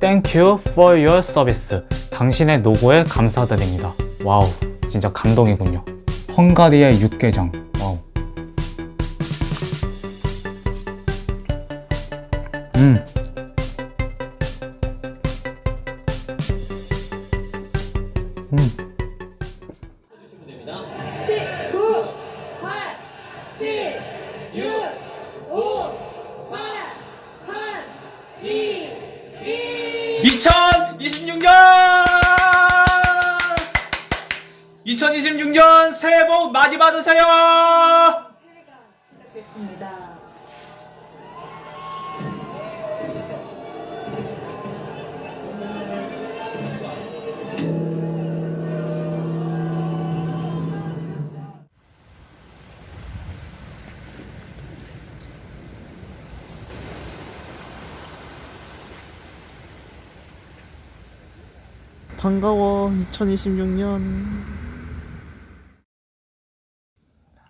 Thank you for. 당신의 노고에 감사드립니다. 와우, 진짜 감동이군요. 헝가리의 육개장. 2026년! 2026년 새해 복 많이 받으세요! 시작됐습니다. 반가워 2026년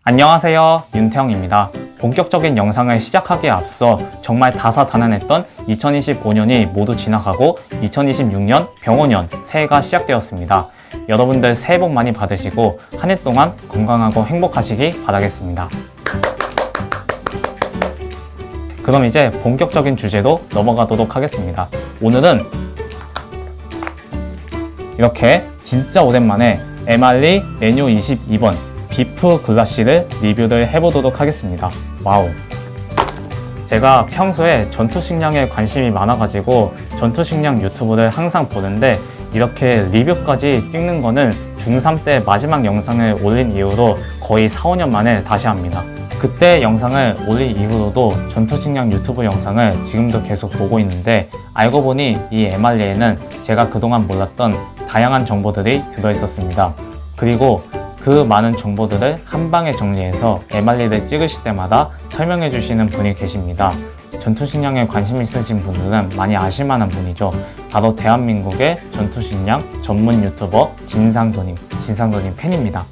안녕하세요. 윤태영입니다. 본격적인 영상을 시작하기에 앞서 정말 다사다난했던 2025년이 모두 지나가고 2026년 병원년 새해가 시작되었습니다. 여러분들 새해 복 많이 받으시고 한 해 동안 건강하고 행복하시기 바라겠습니다. 그럼 이제 본격적인 주제로 넘어가도록 하겠습니다. 오늘은 이렇게 진짜 오랜만에 에말리 메뉴 22번 비프 글라시를 리뷰를 해보도록 하겠습니다. 와우. 제가 평소에 전투식량에 관심이 많아가지고 전투식량 유튜브를 항상 보는데 이렇게 리뷰까지 찍는 거는 중3 때 마지막 영상을 올린 이후로 거의 4, 5년 만에 다시 합니다. 그때 영상을 올린 이후로도 전투식량 유튜브 영상을 지금도 계속 보고 있는데 알고 보니 이 에말리에는 제가 그동안 몰랐던 다양한 정보들이 들어있었습니다. 그리고 그 많은 정보들을 한 방에 정리해서 에말리를 찍으실 때마다 설명해 주시는 분이 계십니다. 전투식량에 관심 있으신 분들은 많이 아실만한 분이죠. 바로 대한민국의 전투식량 전문 유튜버 진상도님, 진상도님 팬입니다.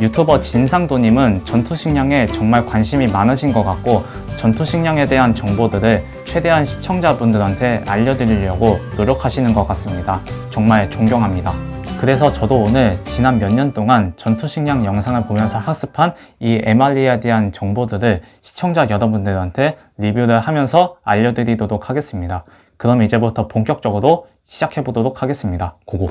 유튜버 진상도님은 전투식량에 정말 관심이 많으신 것 같고 전투식량에 대한 정보들을 최대한 시청자분들한테 알려드리려고 노력하시는 것 같습니다. 정말 존경합니다. 그래서 저도 오늘 지난 몇 년 동안 전투식량 영상을 보면서 학습한 이 에말리에 대한 정보들을 시청자 여러분들한테 리뷰를 하면서 알려드리도록 하겠습니다. 그럼 이제부터 본격적으로 시작해 보도록 하겠습니다. 고고!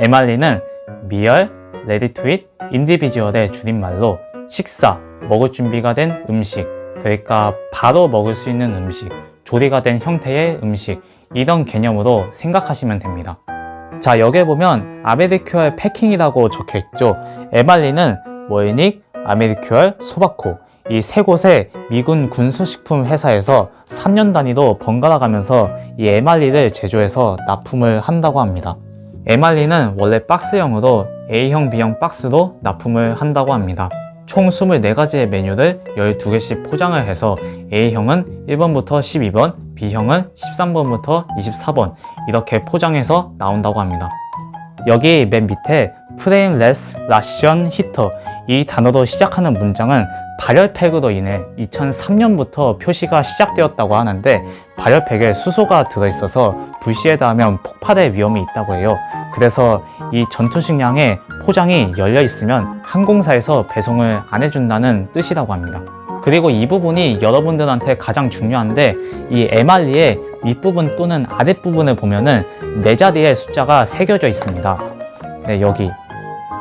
에말리는 미열, 레디 투잇, 인디비주얼의 줄임말로 식사, 먹을 준비가 된 음식, 그러니까 바로 먹을 수 있는 음식, 조리가 된 형태의 음식, 이런 개념으로 생각하시면 됩니다. 자, 여기에 보면 아메리큐얼 패킹이라고 적혀 있죠. 에말리는 월닉, 아메리큐얼, 소바코 이세 곳의 미군 군수식품 회사에서 3년 단위로 번갈아 가면서 이 에말리를 제조해서 납품을 한다고 합니다. 에말리는 원래 박스형으로 A형, B형 박스로 납품을 한다고 합니다. 총 24가지의 메뉴를 12개씩 포장을 해서 A형은 1번부터 12번, B형은 13번부터 24번 이렇게 포장해서 나온다고 합니다. 여기 맨 밑에 프레임레스 라션 히터 이 단어로 시작하는 문장은 발열팩으로 인해 2003년부터 표시가 시작되었다고 하는데 발열팩에 수소가 들어있어서 불시에 닿으면 폭발의 위험이 있다고 해요. 그래서 이 전투식량에 포장이 열려 있으면 항공사에서 배송을 안 해준다는 뜻이라고 합니다. 그리고 이 부분이 여러분들한테 가장 중요한데 이 MRE의 윗부분 또는 아랫부분을 보면은 네 자리의 숫자가 새겨져 있습니다. 네, 여기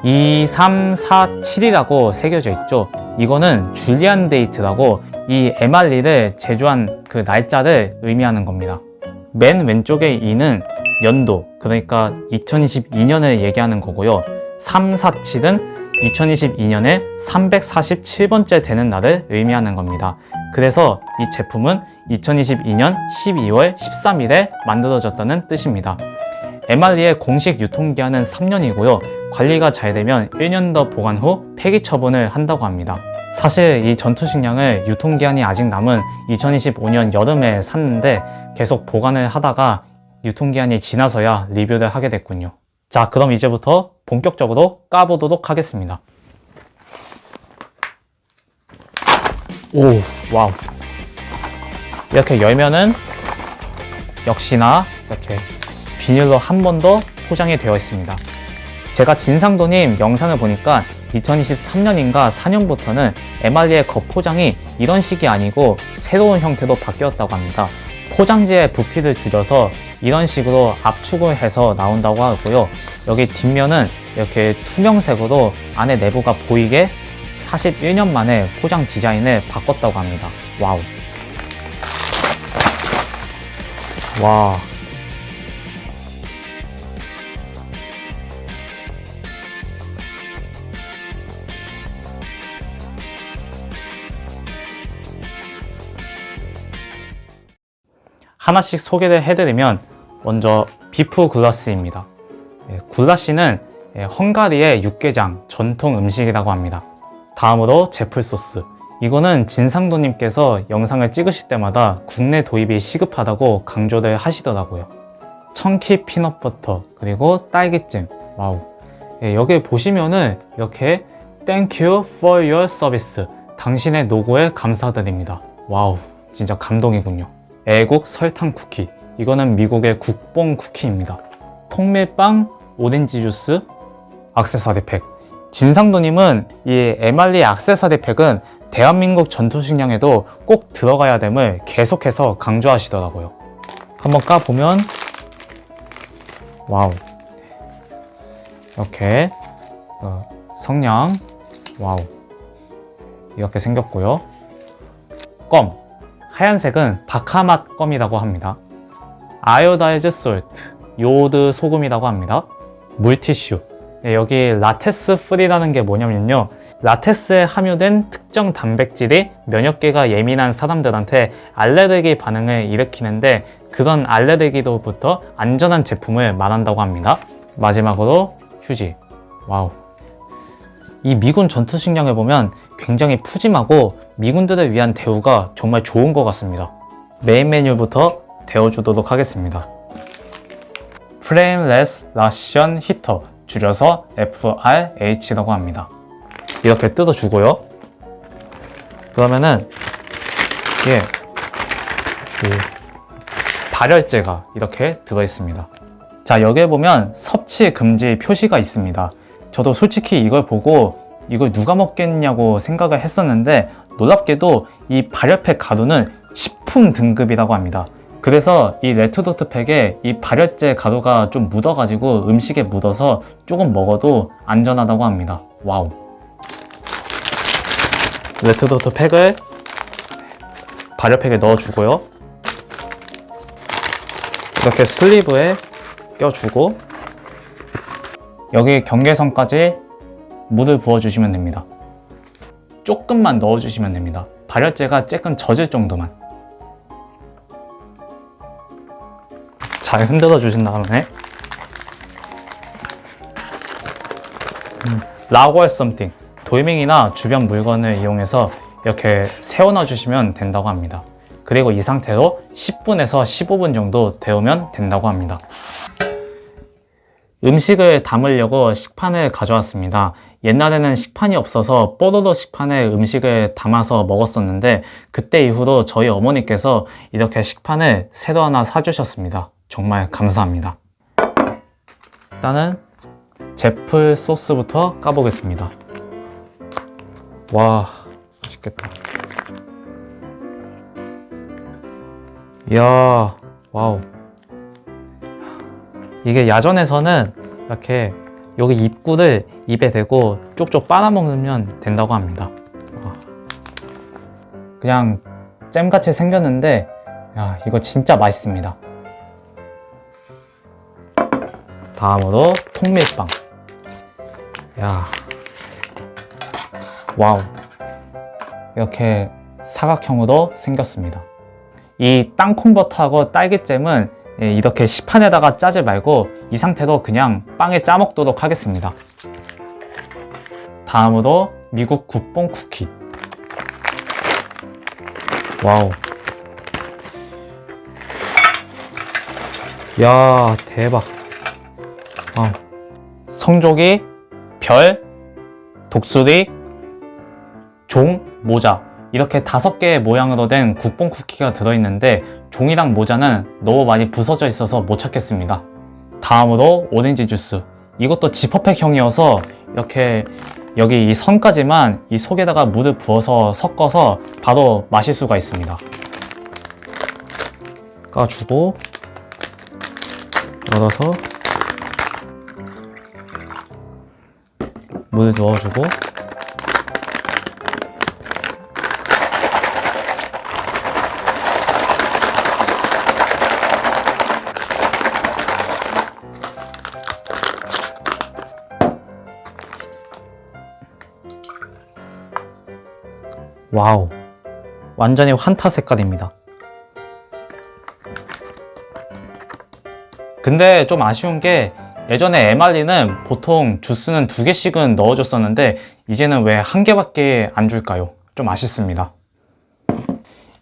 2, 3, 4, 7이라고 새겨져 있죠. 이거는 줄리안 데이트라고 이 MRE를 제조한 그 날짜를 의미하는 겁니다. 맨 왼쪽의 2는 연도, 그러니까 2022년을 얘기하는 거고요. 3, 4, 7은 2022년에 347번째 되는 날을 의미하는 겁니다. 그래서 이 제품은 2022년 12월 13일에 만들어졌다는 뜻입니다. MRE의 공식 유통기한은 3년이고요. 관리가 잘 되면 1년 더 보관 후 폐기 처분을 한다고 합니다. 사실 이 전투식량을 유통기한이 아직 남은 2025년 여름에 샀는데 계속 보관을 하다가 유통기한이 지나서야 리뷰를 하게 됐군요. 자, 그럼 이제부터 본격적으로 까보도록 하겠습니다. 오, 와우. 이렇게 열면은 역시나 이렇게 비닐로 한 번 더 포장이 되어 있습니다. 제가 진상도님 영상을 보니까 2023년인가 4년부터는 에말리의 겉포장이 이런 식이 아니고 새로운 형태로 바뀌었다고 합니다. 포장지의 부피를 줄여서 이런 식으로 압축을 해서 나온다고 하고요. 여기 뒷면은 이렇게 투명색으로 안에 내부가 보이게 41년 만에 포장 디자인을 바꿨다고 합니다. 와우. 와. 하나씩 소개를 해드리면 먼저 비프 굴라시입니다. 예, 굴라시는 예, 헝가리의 육개장 전통 음식이라고 합니다. 다음으로 제플 소스. 이거는 진상도님께서 영상을 찍으실 때마다 국내 도입이 시급하다고 강조를 하시더라고요. 청키 피넛버터 그리고 딸기찜. 와우. 예, 여기 보시면은 이렇게 Thank you for your service. 당신의 노고에 감사드립니다. 와우. 진짜 감동이군요. 애국 설탕 쿠키. 이거는 미국의 국뽕 쿠키입니다. 통밀빵, 오렌지 주스, 액세서리 팩. 진상도님은 이 에말리 액세서리 팩은 대한민국 전투식량에도 꼭 들어가야 됨을 계속해서 강조하시더라고요. 한번 까보면 와우 이렇게 어, 성냥 와우 이렇게 생겼고요. 껌 하얀색은 바카맛 껌이라고 합니다. 아요다이즈 솔트 요오드 소금이라고 합니다. 물티슈 네, 여기 라테스 프리라는 게 뭐냐면요. 라테스에 함유된 특정 단백질이 면역계가 예민한 사람들한테 알레르기 반응을 일으키는데 그런 알레르기로부터 안전한 제품을 말한다고 합니다. 마지막으로 휴지. 와우. 이 미군 전투식량을 보면 굉장히 푸짐하고 미군들을 위한 대우가 정말 좋은 것 같습니다. 메인 메뉴부터 데워주도록 하겠습니다. Flameless Ration Heater 줄여서 FRH라고 합니다. 이렇게 뜯어주고요. 그러면은 이게 그 발열제가 이렇게 들어있습니다. 자 여기에 보면 섭취 금지 표시가 있습니다. 저도 솔직히 이걸 보고 이걸 누가 먹겠냐고 생각을 했었는데 놀랍게도 이 발열팩 가루는 식품 등급이라고 합니다. 그래서 이 레트도트 팩에 이 발열제 가루가 좀 묻어가지고 음식에 묻어서 조금 먹어도 안전하다고 합니다. 와우. 레트도트 팩을 발열팩에 넣어주고요. 이렇게 슬리브에 껴주고 여기 경계선까지 물을 부어주시면 됩니다. 조금만 넣어주시면 됩니다. 발열제가 조금 젖을 정도만. 잘 흔들어 주신 다음에 음, 라고 할 something 돌멩이나 주변 물건을 이용해서 이렇게 세워놔 주시면 된다고 합니다. 그리고 이 상태로 10분에서 15분 정도 데우면 된다고 합니다. 음식을 담으려고 식판을 가져왔습니다. 옛날에는 식판이 없어서 뽀로로 식판에 음식을 담아서 먹었었는데 그때 이후로 저희 어머니께서 이렇게 식판을 새로 하나 사주셨습니다. 정말 감사합니다. 일단은 제플 소스부터 까보겠습니다. 와, 맛있겠다. 이야, 와우. 이게 야전에서는 이렇게 여기 입구를 입에 대고 쪽쪽 빨아먹으면 된다고 합니다. 와. 그냥 잼같이 생겼는데, 야, 이거 진짜 맛있습니다. 다음으로 통밀빵. 야. 와우. 이렇게 사각형으로 생겼습니다. 이 땅콩버터하고 딸기잼은 예, 이렇게 시판에다가 짜지 말고 이 상태로 그냥 빵에 짜 먹도록 하겠습니다. 다음으로 미국 국뽕 쿠키. 와우. 야, 대박. 아, 성조기, 별, 독수리, 종, 모자. 이렇게 다섯 개의 모양으로 된 국뽕 쿠키가 들어있는데 종이랑 모자는 너무 많이 부서져 있어서 못 찾겠습니다. 다음으로 오렌지 주스. 이것도 지퍼팩형이어서 이렇게 여기 이 선까지만 이 속에다가 물을 부어서 섞어서 바로 마실 수가 있습니다. 까주고 열어서 물 넣어주고 와우 완전히 환타 색깔입니다 근데 좀 아쉬운 게 예전에 에말리는 보통 주스는 두 개씩은 넣어줬었는데 이제는 왜 한 개밖에 안 줄까요? 좀 아쉽습니다.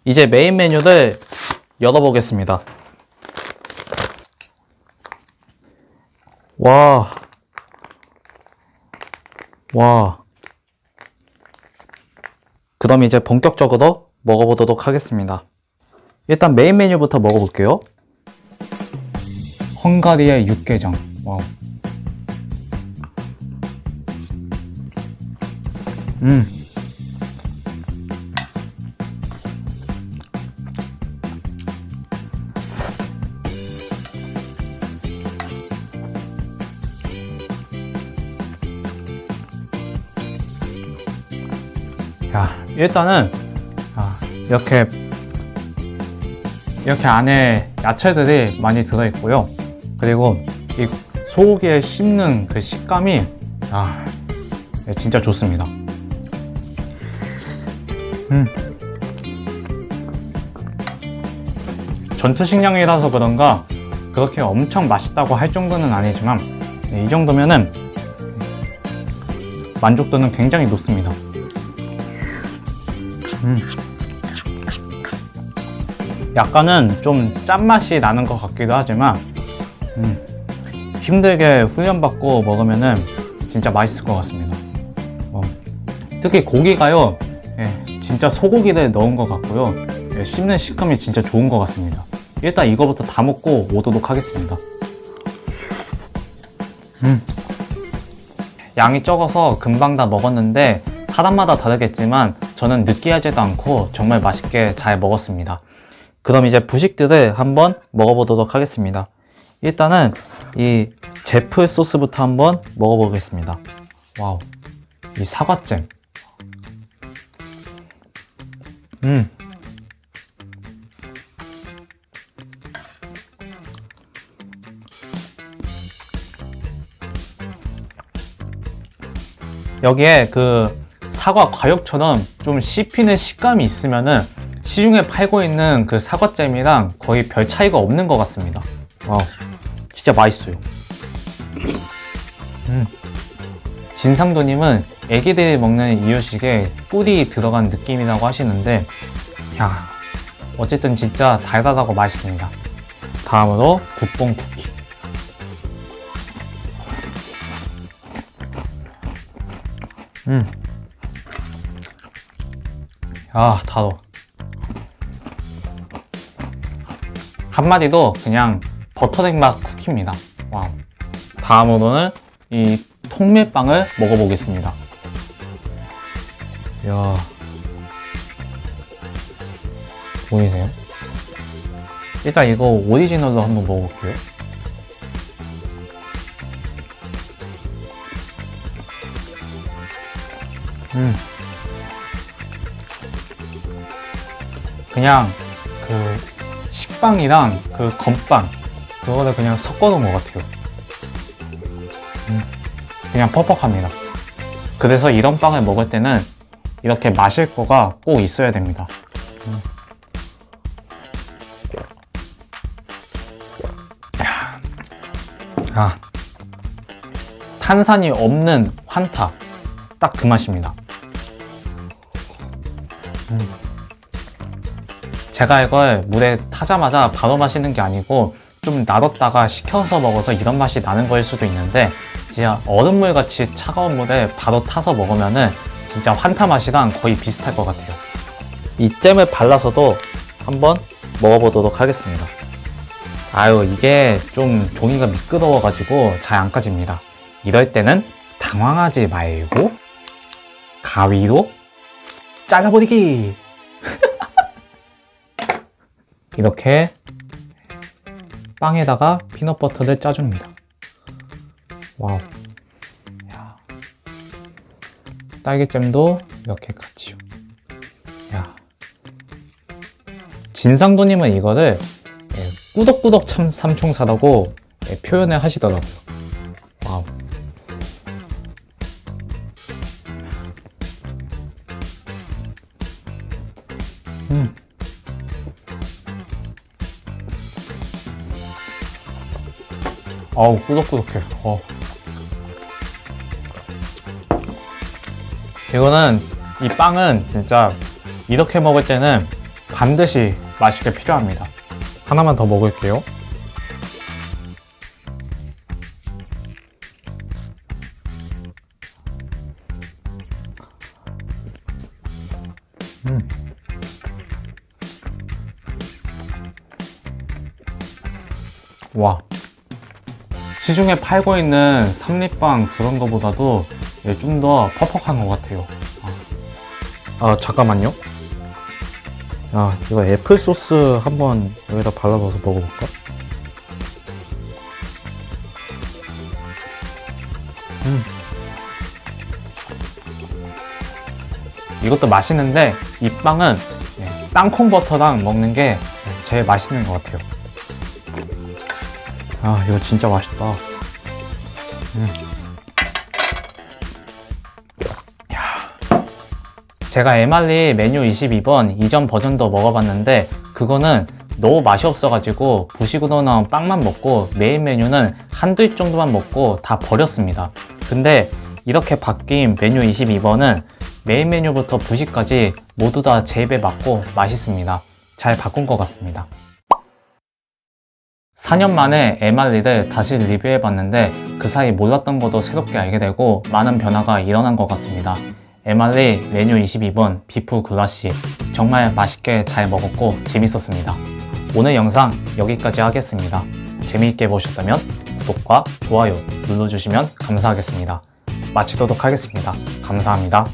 이제 메인 메뉴를 열어보겠습니다. 와. 와. 그럼 이제 본격적으로 먹어보도록 하겠습니다. 일단 메인 메뉴부터 먹어볼게요. 헝가리의 육개장. 와우. 음. 야, 일단은 아, 이렇게 이렇게 안에 야채들이 많이 들어 있고요. 그리고 이 소고기에 씹는 그 식감이 아 네, 진짜 좋습니다. 음. 전투 식량이라서 그런가 그렇게 엄청 맛있다고 할 정도는 아니지만 네, 이 정도면은 만족도는 굉장히 높습니다. 약간은 좀 짠맛이 나는 것 같기도 하지만 음, 힘들게 훈련받고 먹으면은 진짜 맛있을 것 같습니다. 어, 특히 고기가요, 예, 진짜 소고기를 넣은 것 같고요. 예, 씹는 식감이 진짜 좋은 것 같습니다. 일단 이거부터 다 먹고 오도록 하겠습니다. 음. 양이 적어서 금방 다 먹었는데 사람마다 다르겠지만 저는 느끼하지도 않고 정말 맛있게 잘 먹었습니다. 그럼 이제 부식들을 한번 먹어보도록 하겠습니다. 일단은 이 제프 소스부터 한번 먹어보겠습니다. 와우, 이 사과잼. 음. 여기에 그 사과 과육처럼 좀 씹히는 식감이 있으면은 시중에 팔고 있는 그 사과잼이랑 거의 별 차이가 없는 것 같습니다. 와우, 진짜 맛있어요. 음. 진상도님은 애기들이 먹는 이유식에 꿀이 들어간 느낌이라고 하시는데, 야, 어쨌든 진짜 달달하고 맛있습니다. 다음으로 국뽕 쿠키. 음. 아, 달어. 한마디로 그냥 버터넥 맛 쿠키입니다. 와우. 다음으로는 이 통밀빵을 먹어보겠습니다. 이야. 보이세요? 일단 이거 오리지널로 한번 먹어볼게요. 음. 그냥 그 식빵이랑 그 건빵 그거를 그냥 섞어 놓은 것 같아요. 음, 그냥 퍽퍽합니다. 그래서 이런 빵을 먹을 때는 이렇게 마실 거가 꼭 있어야 됩니다. 음. 야. 아, 탄산이 없는 환타 딱 그 맛입니다. 음. 제가 이걸 물에 타자마자 바로 마시는 게 아니고 좀 놔뒀다가 식혀서 먹어서 이런 맛이 나는 거일 수도 있는데 진짜 얼음물 같이 차가운 물에 바로 타서 먹으면은 진짜 환타 맛이랑 거의 비슷할 것 같아요. 이 잼을 발라서도 한번 먹어보도록 하겠습니다. 아유, 이게 좀 종이가 미끄러워가지고 잘 안 까집니다. 이럴 때는 당황하지 말고 가위로 잘라버리기! 이렇게 빵에다가 피넛버터를 짜줍니다. 와우. 야. 딸기잼도 이렇게 같이요. 야. 진상도님은 이거를 예, 꾸덕꾸덕 참 삼총사라고 예, 표현을 하시더라고요. 와우. 음. 어우, 꾸덕꾸덕해. 어. 이거는, 이 빵은 진짜 이렇게 먹을 때는 반드시 맛있게 필요합니다. 하나만 더 먹을게요. 음. 와. 시중에 팔고 있는 삼립빵 그런 거보다도 좀 더 퍽퍽한 것 같아요. 아, 아, 잠깐만요. 아, 이거 애플 소스 한번 여기다 발라봐서 먹어볼까? 음. 이것도 맛있는데 이 빵은 네, 땅콩 버터랑 먹는 게 제일 맛있는 것 같아요. 아, 이거 진짜 맛있다. 음. 야. 제가 에말리 메뉴 22번 이전 버전도 먹어봤는데 그거는 너무 맛이 없어가지고 부식으로 나온 빵만 먹고 메인 메뉴는 한두 입 정도만 먹고 다 버렸습니다. 근데 이렇게 바뀐 메뉴 22번은 메인 메뉴부터 부식까지 모두 다 제 입에 맞고 맛있습니다. 잘 바꾼 것 같습니다. 4년 만에 에말리를 다시 리뷰해봤는데 그 사이 몰랐던 것도 새롭게 알게 되고 많은 변화가 일어난 것 같습니다. 에말리 메뉴 22번 비프 글라시 정말 맛있게 잘 먹었고 재밌었습니다. 오늘 영상 여기까지 하겠습니다. 재미있게 보셨다면 구독과 좋아요 눌러주시면 감사하겠습니다. 마치도록 하겠습니다. 감사합니다.